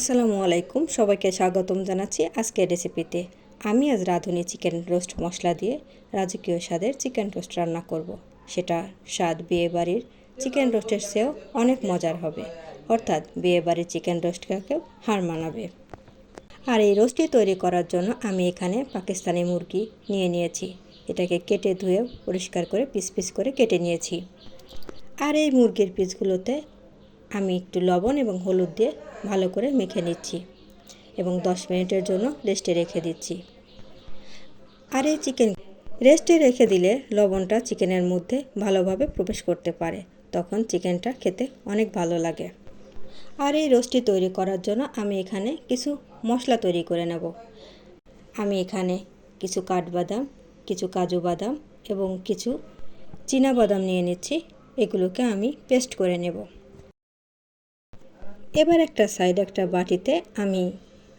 আসসালামু আলাইকুম, সবাইকে স্বাগতম জানাচ্ছি আজকের রেসিপিতে। আমি আজ রাঁধুনি চিকেন রোস্ট মশলা দিয়ে রাজকীয় স্বাদের চিকেন রোস্ট রান্না করব। সেটা স্বাদ বিয়ে বাড়ির চিকেন রোস্টের চেয়েও অনেক মজার হবে। অর্থাৎ বিয়ে বাড়ির চিকেন রোস্টটাকেও হার মানাবে। আর এই রোস্টটি তৈরি করার জন্য আমি এখানে পাকিস্তানি মুরগি নিয়ে নিয়েছি। এটাকে কেটে ধুয়ে পরিষ্কার করে পিস পিস করে কেটে নিয়েছি। আর এই মুরগির পিসগুলোতে আমি একটু লবণ এবং হলুদ দিয়ে ভালো করে মেখে নিচ্ছি এবং দশ মিনিটের জন্য রেস্টে রেখে দিচ্ছি। আর এই চিকেন রেস্টে রেখে দিলে লবণটা চিকেনের মধ্যে ভালোভাবে প্রবেশ করতে পারে। তখন চিকেনটা খেতে অনেক ভালো লাগে। আর এই রোস্টটি তৈরি করার জন্য আমি এখানে কিছু মশলা তৈরি করে নেব। আমি এখানে কিছু কাঠবাদাম, কিছু কাজু বাদাম এবং কিছু বাদাম নিয়ে নিচ্ছি। এগুলোকে আমি পেস্ট করে নেব। এবার একটা সাইড একটা বাটিতে আমি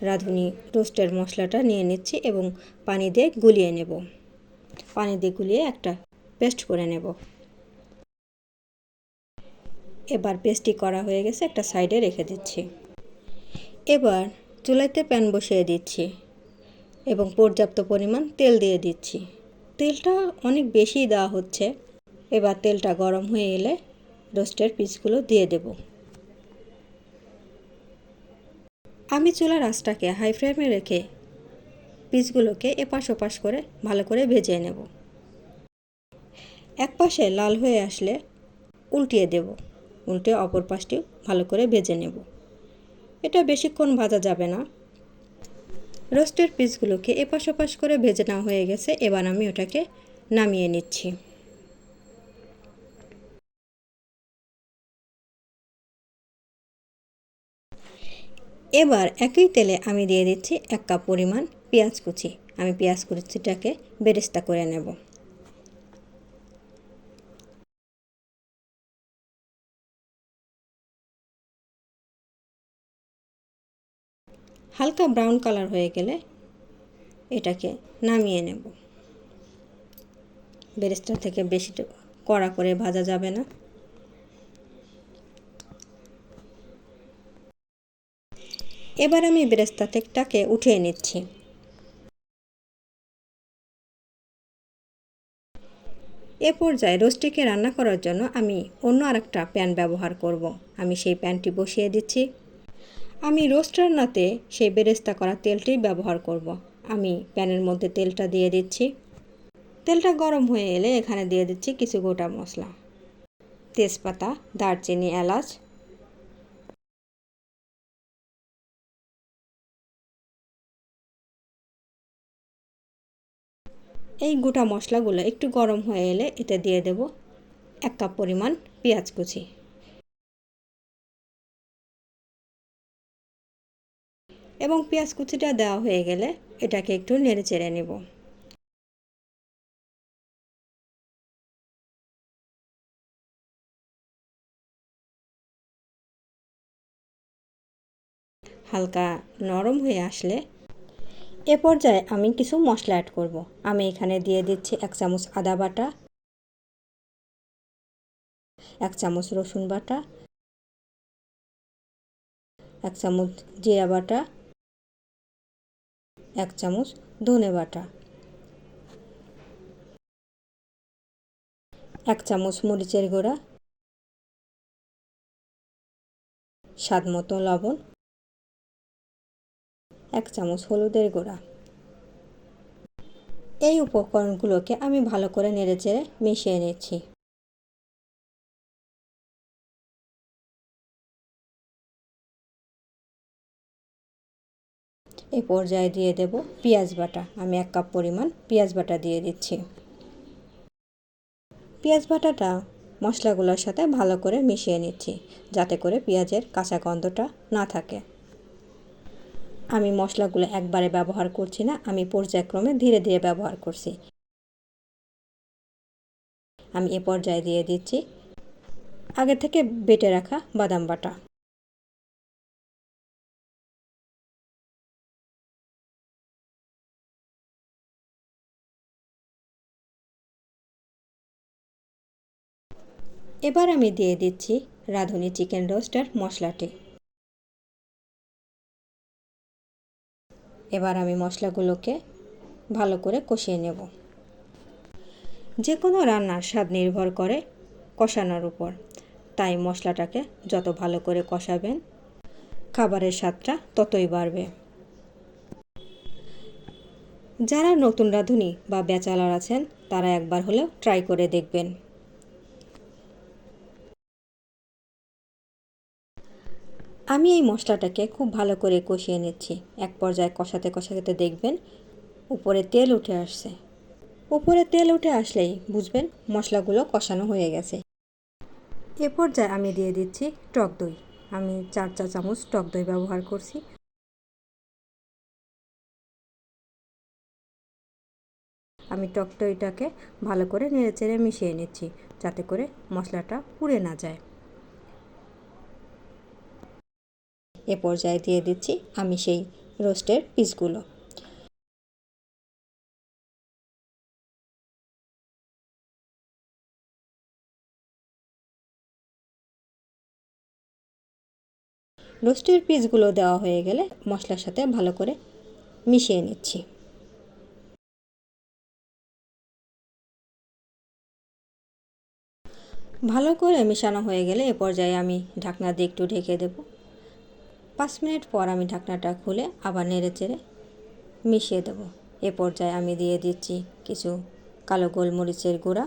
রাঁধুনি রোস্টের মশলাটা নিয়ে নিচ্ছি এবং পানি দিয়ে গুলিয়ে নেব। পানি দিয়ে গুলিয়ে একটা পেস্ট করে নেব। এবার পেস্টটি করা হয়ে গেছে একটা সাইডে রেখে দিচ্ছি। এবার চুলাইতে প্যান বসিয়ে দিচ্ছি এবং পর্যাপ্ত পরিমাণ তেল দিয়ে দিচ্ছি। তেলটা অনেক বেশি দেওয়া হচ্ছে। এবার তেলটা গরম হয়ে এলে রোস্টের পিসগুলো দিয়ে দেবো। আমি চুলার আঁচটাকে হাই ফ্লেমে রেখে পিসগুলোকে এপাশ ওপাশ করে ভালো করে ভেজে নেব। এক পাশে লাল হয়ে আসলে উল্টিয়ে দেব। উল্টে অপর পাশটিও ভালো করে ভেজে নেব। এটা বেশিক্ষণ ভাজা যাবে না। রোস্টের পিসগুলোকে এপাশ ওপাশ করে ভেজে নেওয়া হয়ে গেছে। এবার আমি ওটাকে নামিয়ে নিচ্ছি। এবার একই তেলে আমি দিয়ে দিচ্ছি এক কাপ পরিমাণ পেঁয়াজ কুচি। আমি পেঁয়াজ কুচিটাকে বেরেস্তা করে নেব। হালকা ব্রাউন কালার হয়ে গেলে এটাকে নামিয়ে নেব। বেরেস্তা থেকে বেশি কড়া করে ভাজা যাবে না। এবার আমি বেরেস্তা তেলটাকে উঠিয়ে নিচ্ছি এ পর্যায়ে রোস্টিকে রান্না করার জন্য আমি অন্য আরেকটা প্যান ব্যবহার করব। আমি সেই প্যানটি বসিয়ে দিচ্ছি আমি রোস্ট রান্নাতে সেই বেরেস্তা করা তেলটি ব্যবহার করব। আমি প্যানের মধ্যে তেলটা দিয়ে দিচ্ছি তেলটা গরম হয়ে এলে এখানে দিয়ে দিচ্ছি কিছু গোটা মশলা তেজপাতা, দারচিনি, এলাচ এই গোটা মশলাগুলো একটু গরম হয়ে এলে এতে দিয়ে দেব এক কাপ পরিমাণ পেঁয়াজ কুচি। এবং পেঁয়াজ কুচিটা দেওয়া হয়ে গেলে এটাকে একটু নেড়ে চেড়ে নেব। হালকা নরম হয়ে আসলে এ পর্যায়ে আমি কিছু মশলা অ্যাড করব। আমি এখানে দিয়ে দিচ্ছি এক চামচ আদা বাটা, এক চামচ রসুন বাটা, এক চামচ জিরা বাটা, এক চামচ ধনে বাটা, এক চামচ মরিচের গুঁড়া, স্বাদ মতো লবণ এক চামচ হলুদের গুঁড়া। এই উপকরণগুলোকে আমি ভালো করে নেড়েচেড়ে মিশিয়ে নিচ্ছি। এই পর্যায়ে দিয়ে দেব পেঁয়াজ বাটা। আমি এক কাপ পরিমাণ পেঁয়াজ বাটা দিয়ে দিচ্ছি। পেঁয়াজ বাটাটা মশলাগুলোর সাথে ভালো করে মিশিয়ে নিচ্ছি, যাতে করে পেঁয়াজের কাঁচা গন্ধটা না থাকে। আমি মশলাগুলো একবারে ব্যবহার করছি না, আমি পর্যায়ক্রমে ধীরে ধীরে ব্যবহার করছি। আমি এ পর্যায়ে দিয়ে দিচ্ছি আগে থেকে বেটে রাখা বাদাম বাটা। এবার আমি দিয়ে দিচ্ছি রাঁধুনি চিকেন রোস্টার মশলাটি। এবার আমি মশলাগুলোকে ভালো করে কষিয়ে নেব। যে কোনো রান্নার স্বাদ নির্ভর করে কষানোর উপর। তাই মশলাটাকে যত ভালো করে কষাবেন, খাবারের স্বাদটা ততই বাড়বে। যারা নতুন রাঁধুনি বা বেচালার আছেন, তারা একবার হলেও ট্রাই করে দেখবেন। আমি এই মশলাটাকে খুব ভালো করে কষিয়ে নিচ্ছি। এক পর্যায়ে কষাতে কষাতে দেখবেন উপরে তেল উঠে আসছে। উপরে তেল উঠে আসলেই বুঝবেন মশলাগুলো কষানো হয়ে গেছে। এ পর্যায়ে আমি দিয়ে দিচ্ছি টক দই। আমি চার চা চামচ টক দই ব্যবহার করছি। আমি টক দইটাকে ভালো করে নেড়ে চেড়ে মিশিয়ে নিচ্ছি যাতে করে মশলাটা পুড়ে না যায়। এ পর্যায়ে দিয়ে দিচ্ছি আমি সেই রোস্টের পিসগুলো। রোস্টের পিসগুলো দেওয়া হয়ে গেলে মশলার সাথে ভালো করে মিশিয়ে নিচ্ছি। ভালো করে মেশানো হয়ে গেলে এ পর্যায়ে আমি ঢাকনা দিয়ে একটু ঢেকে দেব। পাঁচ মিনিট পর আমি ঢাকনাটা খুলে আবার নেড়ে চেড়ে মিশিয়ে দেব। এ পর্যায়ে আমি দিয়ে দিচ্ছি কিছু কালো গোলমরিচের গুঁড়া।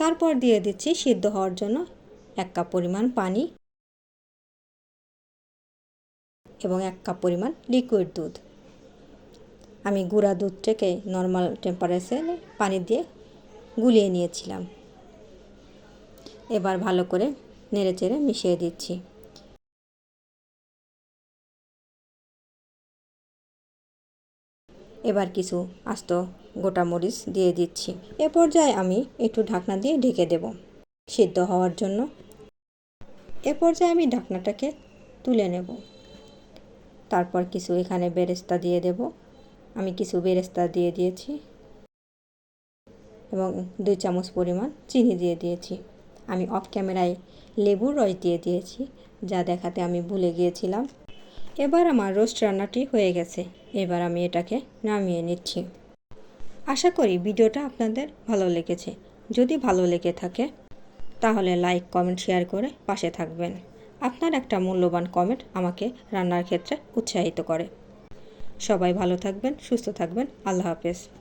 তারপর দিয়ে দিচ্ছি সিদ্ধ হওয়ার জন্য এক কাপ পরিমাণ পানি এবং এক কাপ পরিমাণ লিকুইড দুধ। আমি গুঁড়া দুধটাকে নর্মাল টেম্পারেচারে পানি দিয়ে গুলিয়ে নিয়েছিলাম। এবার ভালো করে নেড়ে চেড়ে মিশিয়ে দিচ্ছি। এবার কিছু আস্ত গোটা মরিচ দিয়ে দিচ্ছি। এ পর্যায়ে আমি একটু ঢাকনা দিয়ে ঢেকে দেব সিদ্ধ হওয়ার জন্য। এ পর্যায়ে আমি ঢাকনাটাকে তুলে নেব। তারপর কিছু এখানে বেরেস্তা দিয়ে দেব। আমি কিছু বেরেস্তা দিয়ে দিয়েছি এবং দুই চামচ পরিমাণ চিনি দিয়ে দিয়েছি। আমি অফ ক্যামেরায় লেবুর রস দিয়ে দিয়েছি, যা দেখাতে আমি ভুলে গিয়েছিলাম। এবার আমার রোস্ট রান্নাটি হয়ে গেছে। এবার আমি এটাকে নামিয়ে নিচ্ছি। আশা করি ভিডিওটা আপনাদের ভালো লেগেছে। যদি ভালো লেগে থাকে, তাহলে লাইক কমেন্ট শেয়ার করে পাশে থাকবেন। আপনার একটা মূল্যবান কমেন্ট আমাকে রান্নার ক্ষেত্রে উৎসাহিত করে। সবাই ভালো থাকবেন, সুস্থ থাকবেন। আল্লাহ হাফেজ।